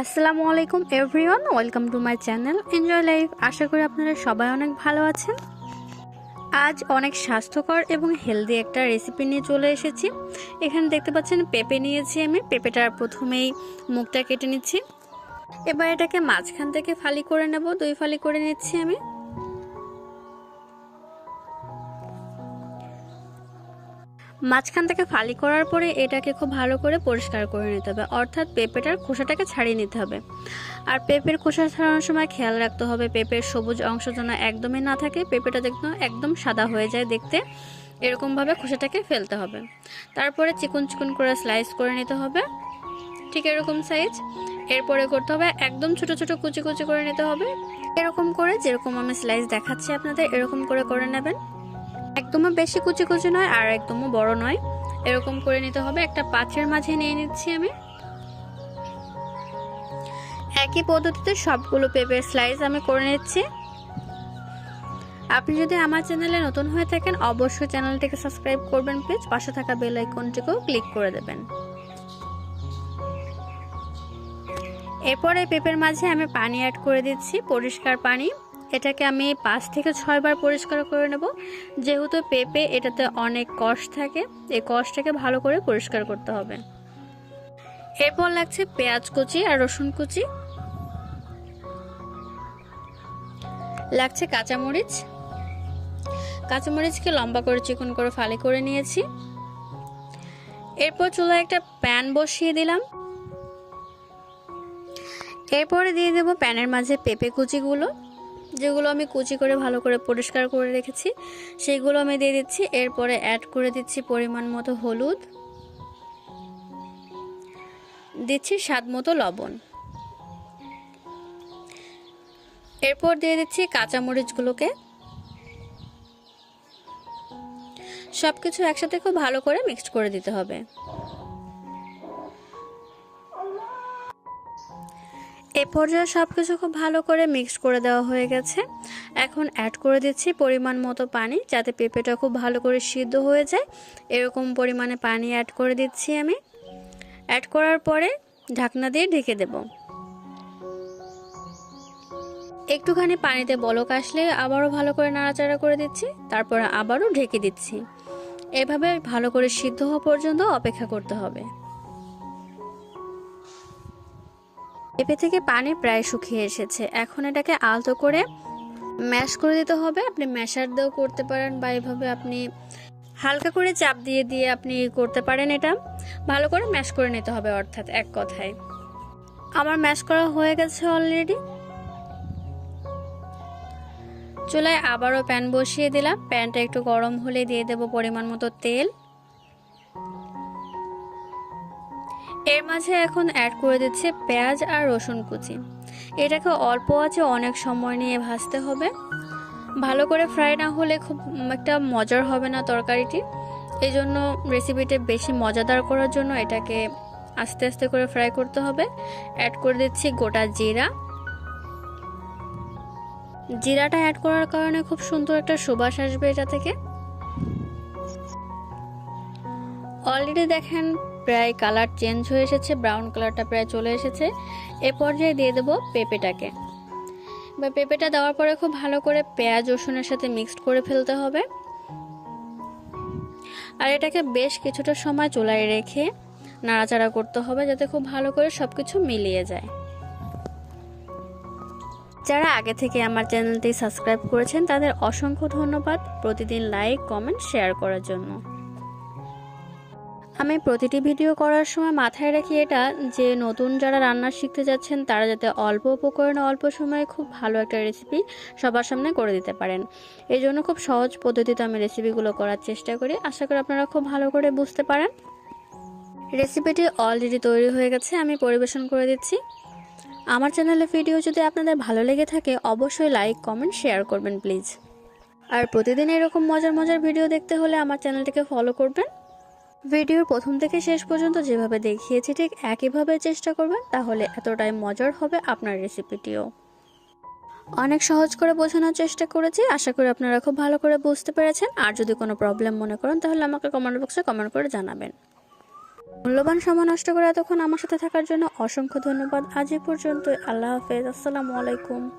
আসসালামু আলাইকুম everyone welcome to my channel enjoy life আশা করি আপনারা সবাই অনেক ভালো আছেন। আজ অনেক স্বাস্থ্যকর এবং হেলদি একটা রেসিপি নিয়ে চলে এসেছি। এখানে দেখতে পাচ্ছেন, পেঁপে নিয়েছি আমি। পেঁপেটার প্রথমেই মুখটা কেটে নিচ্ছি। এবার এটাকে মাঝখান থেকে ফালি করে নেব। দুই ফালি করে নিচ্ছি আমি। মাঝখান থেকে ফালি করার পরে এটাকে খুব ভালো করে পরিষ্কার করে নিতে হবে। অর্থাৎ পেঁপেটার খোসাটাকে ছাড়িয়ে নিতে হবে। আর পেঁপের খোসা ছাড়ানোর সময় খেয়াল রাখতে হবে, পেঁপের সবুজ অংশ যেন একদমই না থাকে, পেঁপেটা দেখতে একদম সাদা হয়ে যায় দেখতে। এরকমভাবে খোসাটাকে ফেলতে হবে। তারপরে চিকন চিকন করে স্লাইস করে নিতে হবে। ঠিক এরকম সাইজ এরপরে করতে হবে একদম ছোট ছোট কুচি কুচি করে নিতে হবে। এরকম করে যেরকম আমি স্লাইস দেখাচ্ছি আপনাদের, এরকম করে করে নেবেন। একদমও বেশি কুচি কুচি নয় আর একদমও বড় নয়। এরকম করে নিতে হবে। একটা পাত্রের মাঝে নিয়ে নিচ্ছি আমি। একই পদ্ধতিতে সবগুলো পেঁপের স্লাইস আমি করে নিচ্ছি। আপনি যদি আমার চ্যানেলে নতুন হয়ে থাকেন, অবশ্যই চ্যানেলটিকে সাবস্ক্রাইব করবেন প্লিজ পাশে থাকা বেল আইকনটিকেও ক্লিক করে দেবেন। এরপরে পেঁপের মাঝে আমি পানি অ্যাড করে দিচ্ছি, পরিষ্কার পানি। এটাকে আমি পাঁচ থেকে ছয়বার পরিষ্কার করে নেব। যেহেতু পেঁপে এটাতে অনেক কষ থাকে, এই কষটাকে ভালো করে পরিষ্কার করতে হবে। এরপর লাগছে পেঁয়াজ কুচি আর রসুন কুচি। লাগছে কাঁচামরিচ। কাঁচামরিচকে লম্বা করে চিকন করে ফালি করে নিয়েছি। এরপর চুলায় একটা প্যান বসিয়ে দিলাম। এরপরে দিয়ে দেব প্যানের মাঝে পেঁপে কুচিগুলো। যেগুলো আমি কুচি করে ভালো করে পরিষ্কার করে রেখেছি, সেইগুলো আমি দিয়ে দিচ্ছি। এরপরে অ্যাড করে দিচ্ছি পরিমাণ মতো হলুদ। দিচ্ছি স্বাদ মতো লবণ। এরপর দিয়ে দিচ্ছি কাঁচামরিচগুলোকে। সব কিছু একসাথে খুব ভালো করে মিক্সড করে দিতে হবে। এ পর্যায়ে সব কিছু খুব ভালো করে মিক্সড করে দেওয়া হয়ে গেছে। এখন অ্যাড করে দিচ্ছি পরিমাণ মতো পানি যাতে পেঁপেটা খুব ভালো করে সিদ্ধ হয়ে যায়। এরকম পরিমাণে পানি অ্যাড করে দিচ্ছি আমি। অ্যাড করার পরে ঢাকনা দিয়ে ঢেকে দেব। একটুখানি পানিতে বলক আসলে আবারও ভালো করে নাড়াচাড়া করে দিচ্ছি, তারপর আবারও ঢেকে দিচ্ছি। এভাবে ভালো করে সিদ্ধ হওয়া পর্যন্ত অপেক্ষা করতে হবে। পেঁপে থেকে পানি প্রায় শুকিয়ে এসেছে। এখন এটাকে আলতো করে ম্যাশ করে দিতে হবে। আপনি ম্যাশার দিয়েও করতে পারেন বা এভাবে আপনি হালকা করে চাপ দিয়ে দিয়ে আপনি করতে পারেন এটা। ভালো করে ম্যাশ করে নিতে হবে অর্থাৎ এক কথায়। আমার ম্যাশ করা হয়ে গেছে অলরেডি চুলায় আবারও প্যান বসিয়ে দিলাম। প্যানটা একটু গরম হলে দিয়ে দেব পরিমাণ মতো তেল। এর মাঝে এখন অ্যাড করে দিচ্ছে পেঁয়াজ আর রসুন কুচি। এটাকে অল্প আছে অনেক সময় নিয়ে ভাজতে হবে। ভালো করে ফ্রাই না হলে খুব একটা মজার হবে না তরকারিটি। এই জন্য রেসিপিটা বেশি মজাদার করার জন্য এটাকে আস্তে আস্তে করে ফ্রাই করতে হবে। অ্যাড করে দিচ্ছি গোটা জিরা। জিরাটা অ্যাড করার কারণে খুব সুন্দর একটা সুবাস আসবে এটা থেকে। অলরেডি দেখেন প্রায় কালার চেঞ্জ হয়ে এসেছে, ব্রাউন কালারটা প্রায় চলে এসেছে। এ পর্যায়ে দিয়ে দেবো পেঁপেটাকে। বা পেঁপেটা দেওয়ার পরে খুব ভালো করে পেঁয়াজ, রসুনের সাথে মিক্সড করে ফেলতে হবে। আর এটাকে বেশ কিছুটা সময় চুলায় রেখে নাড়াচাড়া করতে হবে যাতে খুব ভালো করে সব কিছু মিলিয়ে যায়। যারা আগে থেকে আমার চ্যানেলটি সাবস্ক্রাইব করেছেন, তাদের অসংখ্য ধন্যবাদ। প্রতিদিন লাইক, কমেন্ট, শেয়ার করার জন্য। আমি প্রতিটি ভিডিও করার সময় মাথায় রাখি এটা, যে নতুন যারা রান্না শিখতে যাচ্ছেন, তারা যাতে অল্প উপকরণে অল্প সময়ে খুব ভালো একটা রেসিপি সবার সামনে করে দিতে পারেন। এই জন্য খুব সহজ পদ্ধতিতে আমি রেসিপিগুলো করার চেষ্টা করি। আশা করি আপনারা খুব ভালো করে বুঝতে পারেন। রেসিপিটি অলরেডি তৈরি হয়ে গেছে, আমি পরিবেশন করে দিচ্ছি। আমার চ্যানেলের ভিডিও যদি আপনাদের ভালো লেগে থাকে, অবশ্যই লাইক কমেন্ট শেয়ার করবেন প্লিজ আর প্রতিদিন এরকম মজার মজার ভিডিও দেখতে হলে আমার চ্যানেলটিকে ফলো করবেন। ভিডিওর প্রথম থেকে শেষ পর্যন্ত যেভাবে দেখিয়েছি, ঠিক একইভাবে চেষ্টা করবেন, তাহলে এতটাই মজার হবে আপনার রেসিপিটিও। অনেক সহজ করে বোঝানোর চেষ্টা করেছি, আশা করি আপনারা খুব ভালো করে বুঝতে পেরেছেন। আর যদি কোনো প্রবলেম মনে করেন, তাহলে আমাকে কমেন্ট বক্সে কমেন্ট করে জানাবেন। মূল্যবান সময় নষ্ট করে এতক্ষণ আমার সাথে থাকার জন্য অসংখ্য ধন্যবাদ। আজ এ পর্যন্ত আল্লাহ হাফেজ। আসসালামু আলাইকুম।